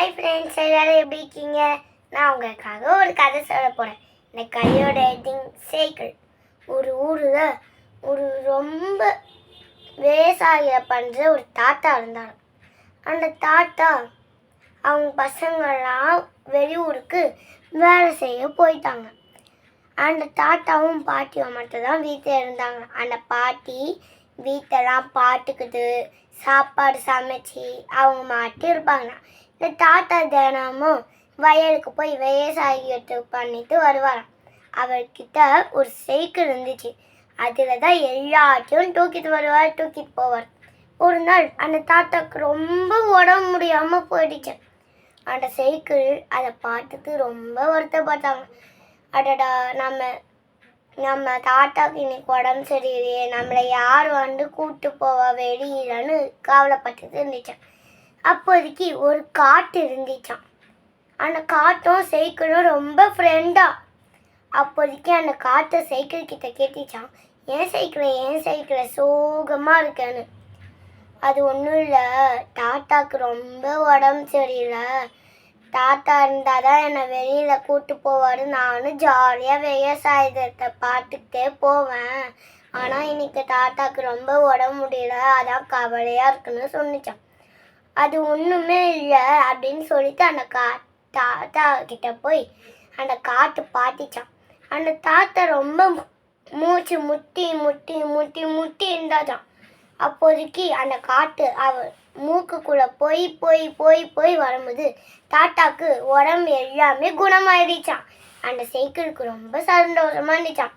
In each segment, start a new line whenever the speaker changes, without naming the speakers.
Hi friends எல்லோரும் எப்படி இருக்கீங்க? நான் உங்களுக்காக ஒரு கதை சொல்ல போகிறேன் இந்த கையோட ஹெட்டிங் சைக்கிள் ஒரு ஊரில் ஒரு ரொம்ப விவசாய பண்ணுற ஒரு தாத்தா இருந்தாங்க அந்த தாத்தா அவங்க பசங்கள்லாம் வெளியூருக்கு வேலை செய்ய போயிட்டாங்க. அந்த தாத்தாவும் பாட்டியும் மட்டும் தான் வீட்டில் இருந்தாங்க. அந்த பாட்டி வீட்டெல்லாம் பார்த்துக்கிட்டு சாப்பாடு சமைச்சு அவங்க மாட்டி இருப்பாங்க இந்த தாத்தா தினமும் வயலுக்கு போய் விவசாயத்தை பண்ணிட்டு வருவாராம். அவர்கிட்ட ஒரு சைக்கிள் இருந்துச்சு. அதில் தான் எல்லாத்தையும் தூக்கிட்டு வருவார் தூக்கிட்டு போவார். ஒரு நாள் அந்த தாத்தாக்கு ரொம்ப உடம்பு முடியாமல் போயிடுச்சு. அந்த சைக்கிள் அதை பார்த்துட்டு ரொம்ப வருத்தப்பட்டாங்க. அடடா நம்ம நம்ம தாத்தாக்கு இன்னைக்கு உடம்பு சரியில்லையே நம்மளை யார் வந்து கூப்பிட்டு போவா வெளியிலன்னு கவலைப்பட்டுட்டு இருந்துச்சேன் அப்போதைக்கு ஒரு காட்டு இருந்துச்சான் அந்த காட்டும் சைக்கிளும் ரொம்ப ஃப்ரெண்டாக அப்போதைக்கு அந்த காட்டை சைக்கிள் கிட்ட கேட்டுச்சான் ஏன் சைக்கிளை ஏன் சைக்கிளை? சோகமாக இருக்கேன்னு. அது ஒன்றும் இல்லை. தாத்தாக்கு ரொம்ப உடம்பு சரியில்லை. தாத்தா இருந்தால் தான் என்னை வெளியில் கூட்டு போவார். நானும் ஜாலியாக விவசாயத்தை பார்த்துக்கிட்டே போவேன். ஆனால் இன்னைக்கு தாத்தாக்கு ரொம்ப உடம்பு முடியல. அதான் கவலையாக இருக்குன்னு சொன்னிச்சான் அது ஒன்றுமே இல்லை அப்படின்னு சொல்லிட்டு அந்த கா தாத்தா கிட்ட போய் அந்த காற்று பாத்திச்சான். அந்த தாத்தா ரொம்ப மூச்சு முட்டி முட்டி முட்டி முட்டி இருந்தாதான். அப்போதைக்கு அந்த காட்டு அவ மூக்குக்குள்ளே போய் போய் போய் போய் வரும்போது தாத்தாக்கு உடம்பு எல்லாமே குணமாயிடுச்சான் அந்த சைக்கிளுக்கு ரொம்ப சந்தோஷமா இருந்துச்சான்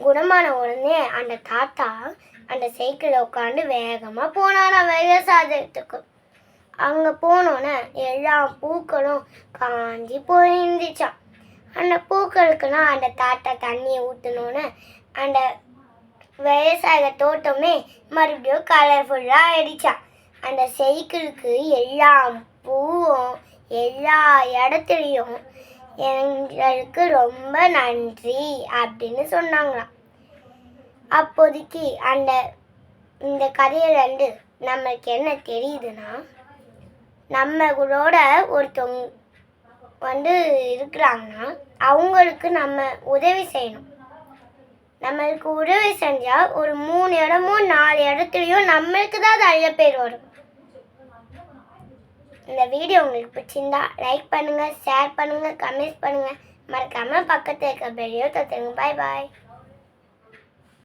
குணமான உடனே அந்த தாத்தா அந்த சைக்கிளில் உட்காந்து வேகமாக போனானா விவசாயத்துக்கு அங்கே போனோன்னே எல்லா பூக்களும் காஞ்சி போயிருந்துச்சான் அந்த பூக்களுக்குலாம் அந்த தாத்தா தண்ணியை ஊற்றினோன்னே அந்த விவசாய தோட்டமே மறுபடியும் கலர்ஃபுல்லாக ஆயிடுச்சான் அந்த சைக்கிளுக்கு எல்லா பூவும் எல்லா இடத்துலையும் எங்களுக்கு ரொம்ப நன்றி அப்படின்னு சொன்னாங்களாம். அப்போதைக்கு அந்த இந்த கதையிலேருந்து நம்மளுக்கு என்ன தெரியுதுன்னா நம்மளோட ஒருத்தவங்க வந்து இருக்கிறாங்கன்னா அவங்களுக்கு நம்ம உதவி செய்யணும். நம்மளுக்கு உதவி செஞ்சால் ஒரு மூணு இடமோ நாலு இடத்துலையும் நம்மளுக்கு தான் நல்ல பேர் வரும். இந்த வீடியோ உங்களுக்கு பிடிச்சிருந்தா லைக் பண்ணுங்கள் ஷேர் பண்ணுங்கள் கமெண்ட்ஸ் பண்ணுங்கள் மறக்காமல் பக்கத்தில் இருக்க பெரிய தத்துங்க பாய் பாய்